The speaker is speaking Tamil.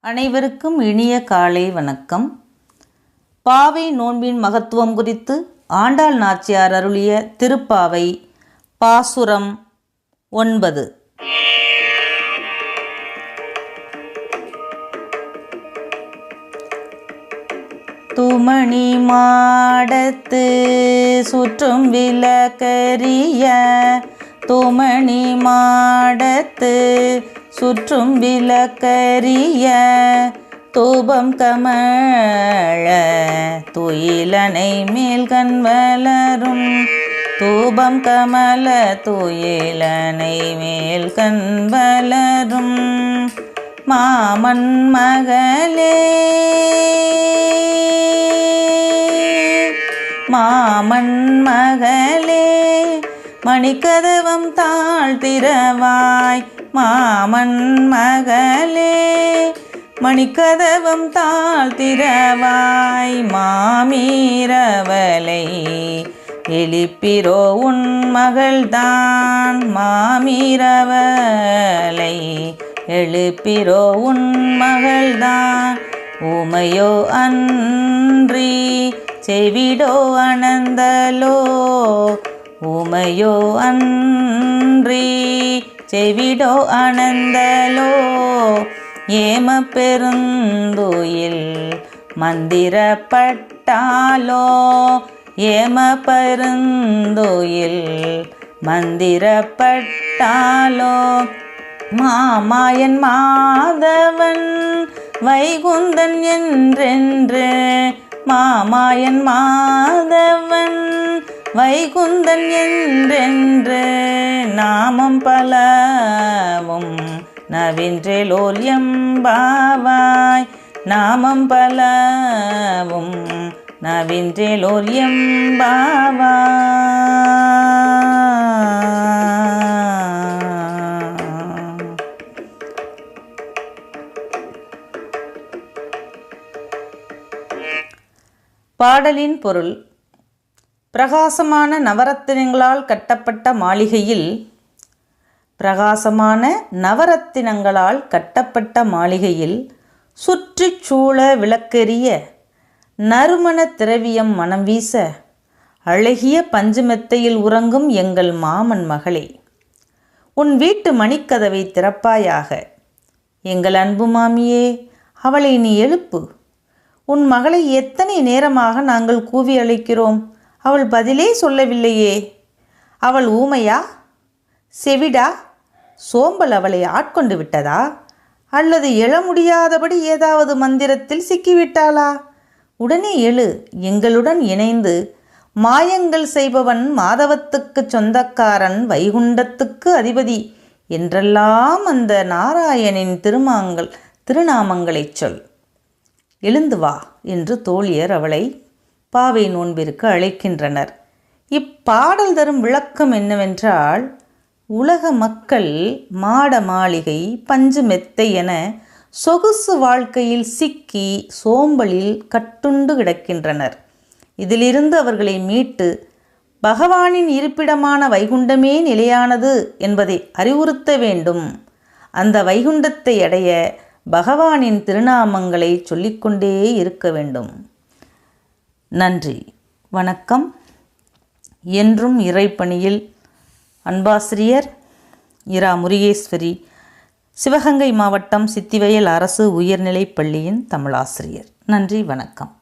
அனைவருக்கும் இனிய காலை வணக்கம். பாவை நோன்பின் மகத்துவம் குறித்து ஆண்டாள் நாச்சியார் அருளிய திருப்பாவை பாசுரம் ஒன்பது. துமணி மாடத்து சுற்றும் விளக்கரிய துமணி மாடத்து சுற்றும் விளக்கரிய தூபம் கமழ துயிலனை மேல் கண் வளரும். தூபம் கமல துயிலனை மேல் கண் வளரும். மாமன் மகளே மாமன் மகளே. மணிக்கதவம் தாழ்த்திரவாய் மாமன் மகளே. மணிக்கதவம் தாழ்த்திரவாய் மாமீரவலை எழுப்பிரோ உன் மகள்தான் மாமீரவலை எழுப்பிரோ உன் மகள்தான் உமையோ அன்றி. செவிடோ அனந்தலோ. ஊமையோ அன்றி செவிடோ அனந்தலோ ஏம பெருந்துயில் மந்திரப்பட்டாலோ ஏம பெருந்துயில் மந்திரப்பட்டாலோ. மாமாயன் மாதவன் வைகுந்தன் என்றென்று மாமாயன் மாதவன் வைகுந்தன் என்றென்று நாமம் பலவும் நவின்றேலோர் எம்பாவாய். நாமம் பலவும் நவின்றேலோர் எம்பாவாய். பாடலின் பொருள் பிரகாசமான நவரத்தினங்களால் கட்டப்பட்ட மாளிகையில் பிரகாசமான நவரத்தினங்களால் கட்டப்பட்ட மாளிகையில் சுற்றுச்சூழ விளக்கெறிய நறுமண திரவியம் மனம் வீச அழகிய பஞ்சுமெத்தையில் உறங்கும் எங்கள் மாமன் மகளே உன் வீட்டு மணிக்கதவை திறப்பாயாக. எங்கள் அன்பு மாமியே அவளை நீ எழுப்பு. உன் மகளை எத்தனை நேரமாக நாங்கள் கூவி அழைக்கிறோம்? அவள் பதிலே சொல்லவில்லையே. அவள் ஊமையா? செவிடா? சோம்பல் அவளை ஆட்கொண்டு விட்டதா? அல்லது எழ முடியாதபடி ஏதாவது மந்திரத்தில் சிக்கிவிட்டாளா? உடனே எழு எங்களுடன் இணைந்து மாயங்கள் செய்பவன் மாதவத்துக்கு சொந்தக்காரன் வைகுண்டத்துக்கு அதிபதி என்றெல்லாம் அந்த நாராயணின் திருமாங்கள் திருநாமங்களைச் சொல். எழுந்து வா என்று தோழியர் அவளை பாவை நோன்பிற்கு அழைக்கின்றனர். இப்பாடல் தரும் விளக்கம் என்னவென்றால் உலக மக்கள் மாட மாளிகை பஞ்சு மெத்தை என சொகுசு வாழ்க்கையில் சிக்கி சோம்பலில் கட்டுண்டு கிடக்கின்றனர். இதிலிருந்து அவர்களை மீட்டு பகவானின் இருப்பிடமான வைகுண்டமே நிலையானது என்பதை அறிவுறுத்த வேண்டும். அந்த வைகுண்டத்தை அடைய பகவானின் திருநாமங்களை சொல்லிக்கொண்டே இருக்க வேண்டும். நன்றி. வணக்கம். என்றும் இறைப்பணியில் அன்பாசிரியர் இரா முருகேஸ்வரி சிவகங்கை மாவட்டம் சித்திவயல் அரசு உயர்நிலைப் பள்ளியின் தமிழாசிரியர். நன்றி வணக்கம்.